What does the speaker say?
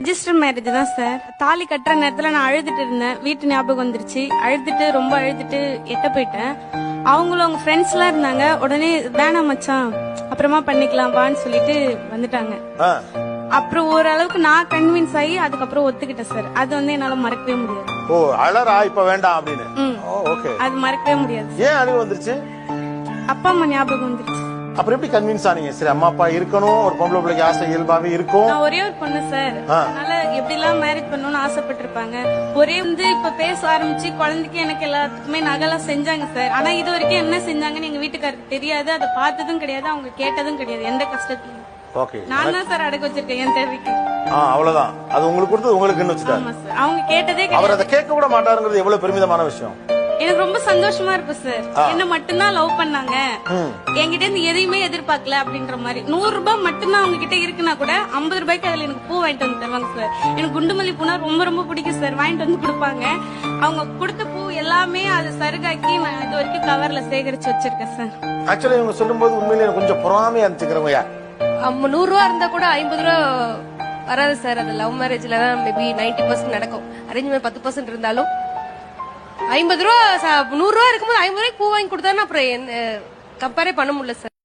Register marriage தான் sir தாலி கட்டுற நேரத்துல நான் அழுதுட்டு இருந்தேன். வீட்டு ஞாபகம் வந்துருச்சு. அழுதுட்டு ரொம்ப அழுதுட்டு எட்ட போயிட்டேன். அவங்களும் அவங்க ஃப்ரெண்ட்ஸ் எல்லாம் இருந்தாங்க. உடனே வேணாம் மச்சான். அப்புறமா பண்ணிக்கலாம் வான்னு சொல்லிட்டு வந்துட்டாங்க. அப்புறம் ஓரளவுக்கு நான் கன்வின்ஸ் ஆகி அதுக்கப்புறம் ஒத்துக்கிட்டேன் சார் அது வந்து என்னால மறக்கவே முடியாது. ஓ அழறா இப்ப வேண்டாம் அப்படின்னு. அது மறக்கவே முடியாது ஏன் அழுகு வந்துருச்சு? அப்பா அம்மா ஞாபகம் வந்துருச்சு. அப்புறம் எப்படி கன்வின்ஸ் ஆனீங்க? சரி அம்மா அப்பா இருக்கணும். ஒரு பொம்பளை பிள்ளைக்கு ஆசை இயல்பாவே இருக்கும். நான் ஒரே ஒரு பொண்ணு சார் ஆ. அதனால எப்படிலாம் மேரேஜ் பண்ணணும்னு ஆசைப்பட்டிருப்பாங்க. ஒரே வந்து இப்ப பேச ஆரம்பிச்சு குழந்தைக்கு எனக்கு எல்லாத்துக்குமே நகைலாம் செஞ்சாங்க சார் ஆனா இது வரைக்கும் என்ன செஞ்சாங்கன்னு எங்க வீட்டுக்காருக்கு தெரியாது. அதை பார்த்ததும் கிடையாது. அவங்க கேட்டதும் கிடையாது. எந்த கஷ்டத்தையும் ஓகே நான் தான் சார் அடக்க வச்சிருக்கேன் என் தேவைக்கு. ஆ அவ்வளவுதான். அது உங்களுக்கு கொடுத்தது உங்களுக்குன்னு வச்சுட்டாரு. ஆமா சார் அவங்க கேட்டதே அவர் அதை கேட்க கூட மாட்டாருங்கிறது எவ்வளவு பெருமிதமான விஷயம். எனக்கு ரொம்ப சந்தோஷமா இருக்கும் சார் என்ன மட்டும்தான் லவ் பண்ணாங்க. என்கிட்ட இருந்து எதையுமே எதிர்பார்க்கல அப்படின்ற மாதிரி. நூறு ரூபாய் மட்டும்தான் அவங்க கிட்ட இருக்குன்னா கூட ஐம்பது ரூபாய்க்கு அதுல எனக்கு பூ வாங்கிட்டு வந்து தருவாங்க சார் எனக்கு குண்டுமல்லி பூனா ரொம்ப ரொம்ப பிடிக்கும் சார் வாங்கிட்டு வந்து கொடுப்பாங்க. அவங்க கொடுத்த பூ எல்லாமே அது சருகாக்கி நான் இது வரைக்கும் கவர்ல சேகரிச்சு வச்சிருக்கேன் சார் ஆக்சுவலி இவங்க சொல்லும்போது உண்மையிலேயே எனக்கு கொஞ்சம் பொறாமையா இருந்துக்கிறவங்க நூறு ரூபா இருந்தா கூட ஐம்பது ரூபா வராது சார் அது லவ் மேரேஜ்ல தான் மேபி நைன்டி பர்சன்ட் நடக்கும். அரேஞ்ச்மெண்ட் பத்து பர்சன்ட் இருந்தாலும் ஐம்பது ரூபா ச- நூறு ரூபா இருக்கும்போது ஐம்பது ரூபாய்க்கு பூ வாங்கி கொடுத்தாருன்னா அப்புறம் கம்பேரே பண்ண முடியல சார்